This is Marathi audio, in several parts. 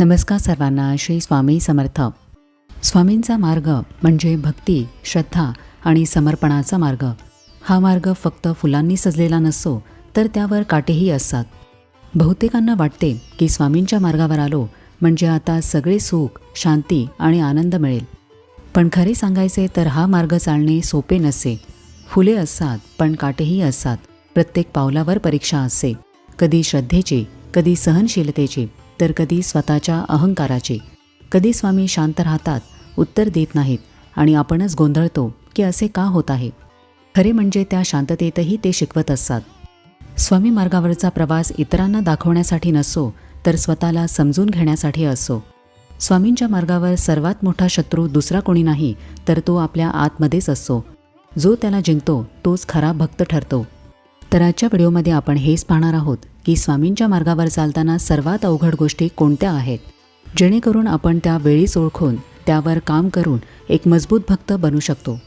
नमस्कार सर्वांना श्री स्वामी समर्थ. स्वामींचा मार्ग म्हणजे भक्ती श्रद्धा आणि समर्पणाचा मार्ग. हा मार्ग फक्त फुलांनी सजलेला नसतो तर त्यावर काटेही असतात. बहुतेकांना वाटते की स्वामींच्या मार्गावर आलो म्हणजे आता सगळे सुख शांती आणि आनंद मिळेल. पण खरे सांगायचे तर हा मार्ग चालणे सोपे नसते फुले असतात पण काटेही असतात. प्रत्येक पावलावर परीक्षा असते. कधी श्रद्धेची कधी सहनशीलतेची. तर कधी स्वतःच्या अहंकाराची. कधी स्वामी शांत राहतात उत्तर देत नाहीत आणि आपणच गोंधळतो की असे का होत आहे. खरे म्हणजे त्या शांततेतही ते शिकवत असतात. स्वामी मार्गावरचा प्रवास इतरांना दाखवण्यासाठी नसो तर स्वतःला समजून घेण्यासाठी असो. स्वामींच्या मार्गावर सर्वात मोठा शत्रू दुसरा कोणी नाही तर तो आपल्या आतमध्येच असतो जो त्याला जिंकतो तोच खरा भक्त ठरतो. तर आजच्या व्हिडिओमध्ये आपण हेच पाहणार आहोत की स्वामींच्या मार्गावर चालताना सर्वात अवघड गोष्टी कोणत्या आहेत? जेणेकरून आपण त्या वेळीच ओळखून त्यावर काम करून एक मजबूत भक्त बनू शकतो.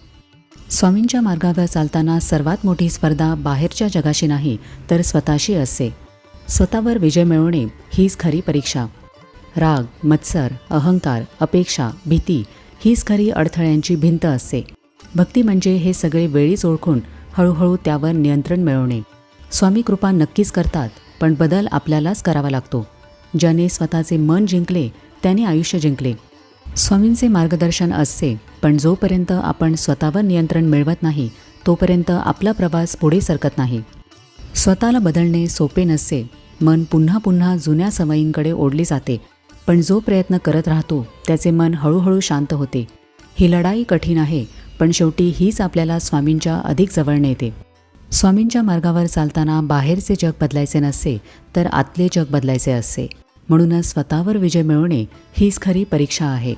स्वामींच्या मार्गावर चालताना सर्वात मोठी स्पर्धा बाहेरच्या जगाशी नाही तर स्वतःशी असते. स्वतःवर विजय मिळवणे हीच खरी परीक्षा. राग मत्सर अहंकार अपेक्षा भीती हीच खरी अडथळ्यांची भिंत असते. भक्ती म्हणजे हे सगळे वेळीच ओळखून हळूहळू त्यावर नियंत्रण मिळवणे. स्वामी कृपा नक्कीच करतात पण बदल आपल्यालाच करावा लागतो. ज्याने स्वतःचे मन जिंकले त्याने आयुष्य जिंकले. स्वामींचे मार्गदर्शन असते पण जोपर्यंत आपण स्वतःवर नियंत्रण मिळवत नाही तोपर्यंत आपला प्रवास पुढे सरकत नाही. स्वतःला बदलणे सोपे नसते. मन पुन्हा पुन्हा जुन्या सवयींकडे ओढले जाते पण जो प्रयत्न करत राहतो त्याचे मन हळूहळू शांत होते. ही लढाई कठीण आहे पण शेवटी हीच आपल्याला स्वामींच्या अधिक जवळ नेते. स्वामींच्या मार्गावर चालताना बाहेरचे जग बदलायचे नसते तर आतले जग बदलायचे असते. म्हणूनच स्वतःवर विजय मिळवणे हीच खरी परीक्षा आहे.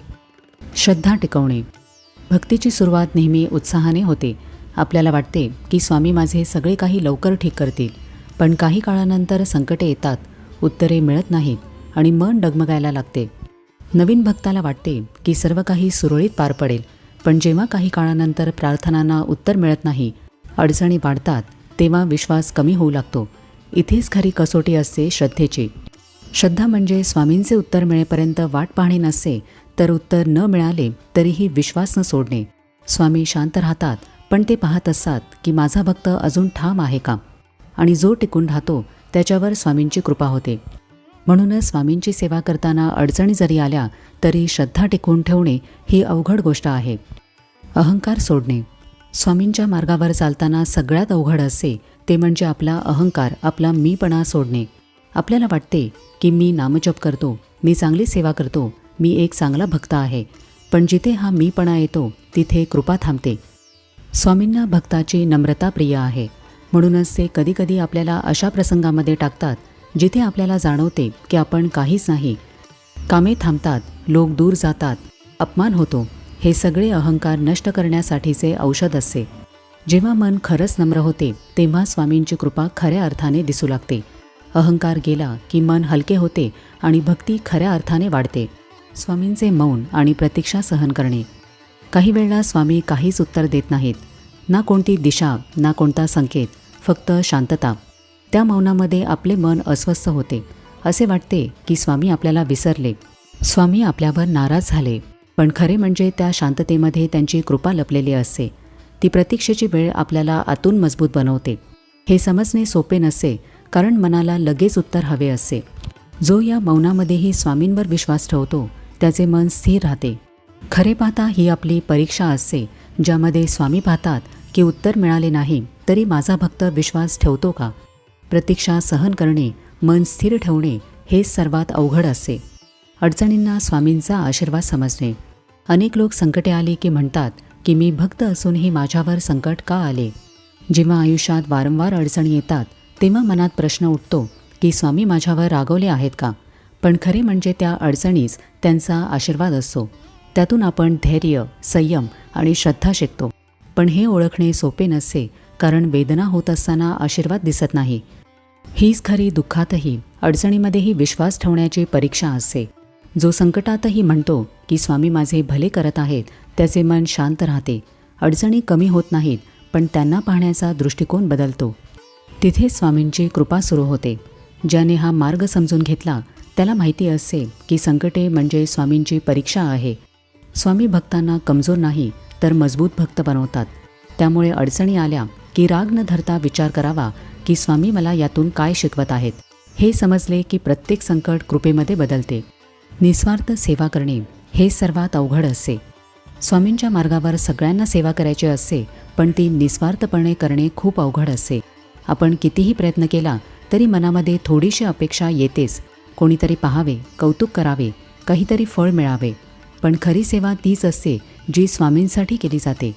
श्रद्धा टिकवणे. भक्तीची सुरुवात नेहमी उत्साहाने होते. आपल्याला वाटते की स्वामी माझे सगळे काही लवकर ठीक करतील. पण काही काळानंतर संकटे येतात उत्तरे मिळत नाहीत आणि मन डगमगायला लागते. नवीन भक्ताला वाटते की सर्व काही सुरळीत पार पडेल पण जेव्हा काही काळानंतर प्रार्थनांना उत्तर मिळत नाही अडचणी वाढतात तेव्हा विश्वास कमी होऊ लागतो. इथेच खरी कसोटी असते श्रद्धेची. श्रद्धा म्हणजे स्वामींचे उत्तर मिळेपर्यंत वाट पाहणे नसते तर उत्तर न मिळाले तरीही विश्वास न सोडणे. स्वामी शांत राहतात पण ते पाहत असतात की माझा भक्त अजून ठाम आहे का? आणि जो टिकून राहतो त्याच्यावर स्वामींची कृपा होते. म्हणूनच स्वामींची सेवा करताना अडचणी जरी आल्या तरी श्रद्धा टिकवून ठेवणे ही अवघड गोष्ट आहे. अहंकार सोडणे. स्वामींच्या मार्गावर चालताना सगळ्यात अवघड असते ते म्हणजे आपला अहंकार आपला मीपणा सोडणे. आपल्याला वाटते की मी नामजप करतो मी चांगली सेवा करतो मी एक चांगला भक्त आहे. पण जिथे हा मीपणा येतो तिथे कृपा थांबते. स्वामींना भक्ताची नम्रता प्रिय आहे. म्हणूनच ते कधीकधी आपल्याला अशा प्रसंगामध्ये टाकतात जिथे आपल्याला जाणवते की आपण काहीच नाही कामे थांबतात लोक दूर जातात अपमान होतो हे सगळे अहंकार नष्ट करण्यासाठीचे औषध असते. जेव्हा मन खरंच नम्र होते तेव्हा स्वामींची कृपा खऱ्या अर्थाने दिसू लागते. अहंकार गेला की मन हलके होते आणि भक्ती खऱ्या अर्थाने वाढते. स्वामींचे मौन आणि प्रतीक्षा सहन करणे. काही वेळेला स्वामी काहीच उत्तर देत नाहीत. ना कोणती दिशा ना कोणता संकेत फक्त शांतता. त्या मौनामध्ये आपले मन अस्वस्थ होते. असे वाटते की स्वामी आपल्याला विसरले. स्वामी आपल्यावर नाराज झाले. पण खरे म्हणजे त्या शांततेमध्ये त्यांची कृपा लपलेली असते. ती प्रतीक्षेची वेळ आपल्याला आतून मजबूत बनवते. हे समजणे सोपे नसते कारण मनाला लगेच उत्तर हवे असते. जो या मौनामध्येही स्वामींवर विश्वास ठेवतो त्याचे मन स्थिर राहते. खरे पाहता ही आपली परीक्षा असते ज्यामध्ये स्वामी पाहतात की उत्तर मिळाले नाही तरी माझा भक्त विश्वास ठेवतो का? प्रतीक्षा सहन करणे मन स्थिर ठेवणे हेच सर्वात अवघड असते अडचणींना स्वामींचा आशीर्वाद समजणे. अनेक लोक संकटे आली की म्हणतात की मी भक्त असूनही माझ्यावर संकट का आले? जेव्हा आयुष्यात वारंवार अडचणी येतात तेव्हा मनात प्रश्न उठतो की स्वामी माझ्यावर रागवले आहेत का? पण खरे म्हणजे त्या अडचणीस त्यांचा आशीर्वाद असतो त्यातून आपण धैर्य संयम आणि श्रद्धा शिकतो. पण हे ओळखणे सोपे नसते कारण वेदना होत असताना आशीर्वाद दिसत नाही. हीच खरी दुःखातही अडचणीमध्येही विश्वास ठेवण्याची परीक्षा असते. जो संकटातही म्हणतो की स्वामी माझे भले करत आहेत त्याचे मन शांत राहते. अडचणी कमी होत नाहीत पण त्यांना पाहण्याचा दृष्टिकोन बदलतो. तिथे स्वामींची कृपा सुरू होते. ज्याने हा मार्ग समजून घेतला त्याला माहिती असते की संकटे म्हणजे स्वामींची परीक्षा आहे. स्वामी भक्तांना कमजोर नाही तर मजबूत भक्त बनवतात. त्यामुळे अडचणी आल्या की राग न धरता विचार करावा की स्वामी मला यातून काय शिकवत आहेत? हे समजले की प्रत्येक संकट कृपेमध्ये बदलते. निस्वार्थ सेवा करणे हे सर्वात अवघड असे. स्वामींच्या मार्गावर सगळ्यांना सेवा करायची असते पण ती निस्वार्थपणे करणे खूप अवघड असते आपण कितीही प्रयत्न केला तरी मनामध्ये थोडीशी अपेक्षा येतेच. कोणीतरी पाहावे कौतुक करावे काहीतरी फळ मिळावे. पण खरी सेवा तीच असते जी स्वामींसाठी केली जाते.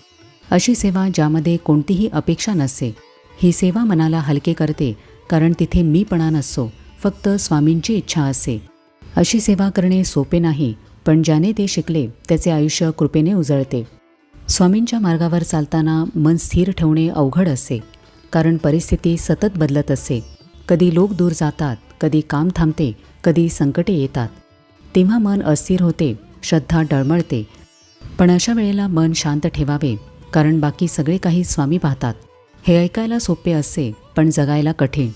अशी सेवा ज्यामध्ये कोणतीही अपेक्षा नसते. ही सेवा मनाला हलके करते कारण तिथे मीपणा नसतो फक्त स्वामींची इच्छा असते. अशी सेवा करणे सोपे नाही पण ज्याने ते शिकले त्याचे आयुष्य कृपेने उजळते. स्वामींच्या मार्गावर चालताना मन स्थिर ठेवणे अवघड असते कारण परिस्थिती सतत बदलत असते. कधी लोक दूर जातात कधी काम थांबते कधी संकटे येतात. तेव्हा मन अस्थिर होते श्रद्धा डळमळते. पण अशा वेळेला मन शांत ठेवावे कारण बाकी सगळे काही स्वामी पाहतात. हे ऐकायला सोपे असते पण जगायला कठीण.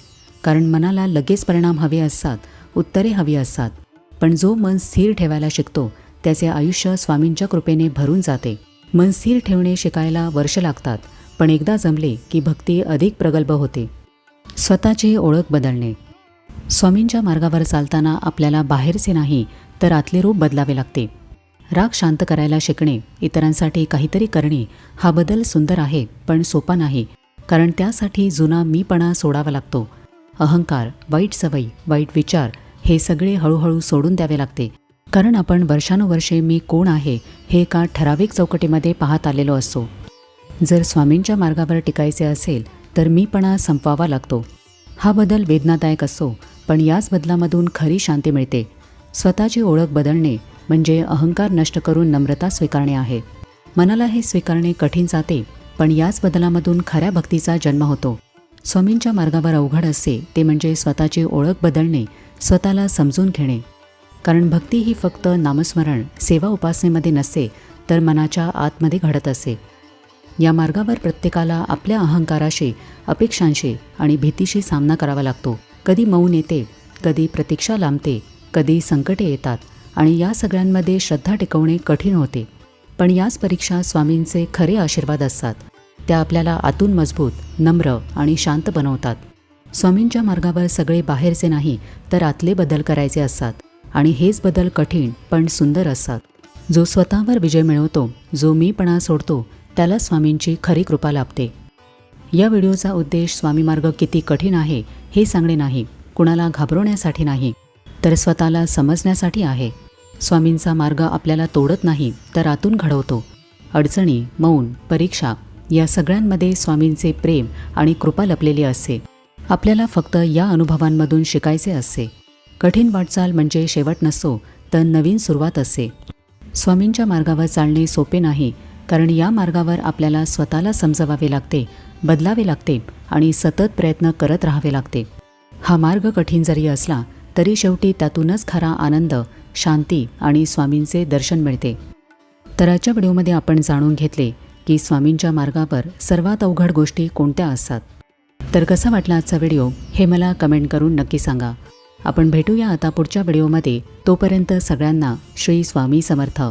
कारण मनाला लगेच परिणाम हवे असतात उत्तरे हवी असतात. पण जो मन स्थिर ठेवायला शिकतो त्याचे आयुष्य स्वामींच्या कृपेने भरून जाते. मन स्थिर ठेवणे शिकायला वर्ष लागतात पण एकदा जमले की भक्ती अधिक प्रगल्भ होते. स्वतःची ओळख बदलणे. स्वामींच्या मार्गावर चालताना आपल्याला बाहेरचे नाही तर आतले रूप बदलावे लागते. राग शांत करायला शिकणे इतरांसाठी काहीतरी करणे हा बदल सुंदर आहे पण सोपा नाही. कारण त्यासाठी जुना मीपणा सोडावा लागतो. अहंकार वाईट सवयी वाईट विचार हे सगळे हळूहळू सोडून द्यावे लागते. कारण आपण वर्षानुवर्षे मी कोण आहे हे एका ठराविक चौकटीमध्ये पाहत आलेलो असतो. जर स्वामींच्या मार्गावर टिकायचे असेल तर मीपणा संपवावा लागतो. हा बदल वेदनादायक असतो पण याच बदलामधून खरी शांती मिळते. स्वतःची ओळख बदलणे म्हणजे अहंकार नष्ट करून नम्रता स्वीकारणे आहे. मनाला हे स्वीकारणे कठीण जाते पण याच बदलामधून खऱ्या भक्तीचा जन्म होतो. स्वामींच्या मार्गावर अवघड असते ते म्हणजे स्वतःची ओळख बदलणे स्वतःला समजून घेणे. कारण भक्ती ही फक्त नामस्मरण सेवा उपासनेमध्ये नसते तर मनाच्या आतमध्ये घडत असते. या मार्गावर प्रत्येकाला आपल्या अहंकाराशी अपेक्षांशी आणि भीतीशी सामना करावा लागतो. कधी मौन येते कधी प्रतीक्षा लांबते कधी संकटे येतात आणि या सगळ्यांमध्ये श्रद्धा टिकवणे कठीण होते. पण याच परीक्षा स्वामींचे खरे आशीर्वाद असतात. त्या आपल्याला आतून मजबूत नम्र आणि शांत बनवतात. स्वामींच्या मार्गावर सगळे बाहेरचे नाही तर आतले बदल करायचे असतात. आणि हेच बदल कठीण पण सुंदर असतात. जो स्वतःवर विजय मिळवतो जो मीपणा सोडतो त्याला स्वामींची खरी कृपा लाभते. या व्हिडिओचा उद्देश स्वामी मार्ग किती कठीण आहे हे सांगणे नाही कुणाला घाबरवण्यासाठी नाही तर स्वतःला समजण्यासाठी आहे. स्वामींचा मार्ग आपल्याला तोडत नाही तर आतून घडवतो. अडचणी मौन परीक्षा या सगळ्यांमध्ये स्वामींचे प्रेम आणि कृपा लपलेली असते आपल्याला फक्त या अनुभवांमधून शिकायचे असते कठीण वाटचाल म्हणजे शेवट नसो तर नवीन सुरुवात असते स्वामींच्या मार्गावर चालणे सोपे नाही कारण या मार्गावर आपल्याला स्वतःला समजवावे लागते बदलावे लागते आणि सतत प्रयत्न करत राहावे लागते. हा मार्ग कठीण जरी असला तरी शेवटी त्यातूनच खरा आनंद शांती आणि स्वामींचे दर्शन मिळते. तर आजच्या व्हिडिओमध्ये आपण जाणून घेतले की स्वामींच्या मार्गावर सर्वात अवघड गोष्टी कोणत्या असतात? तर कसा वाटला आजचा व्हिडिओ? हे मला कमेंट करून नक्की सांगा. आपण भेटूया आता पुढच्या व्हिडिओमध्ये. तोपर्यंत सगळ्यांना श्री स्वामी समर्थ.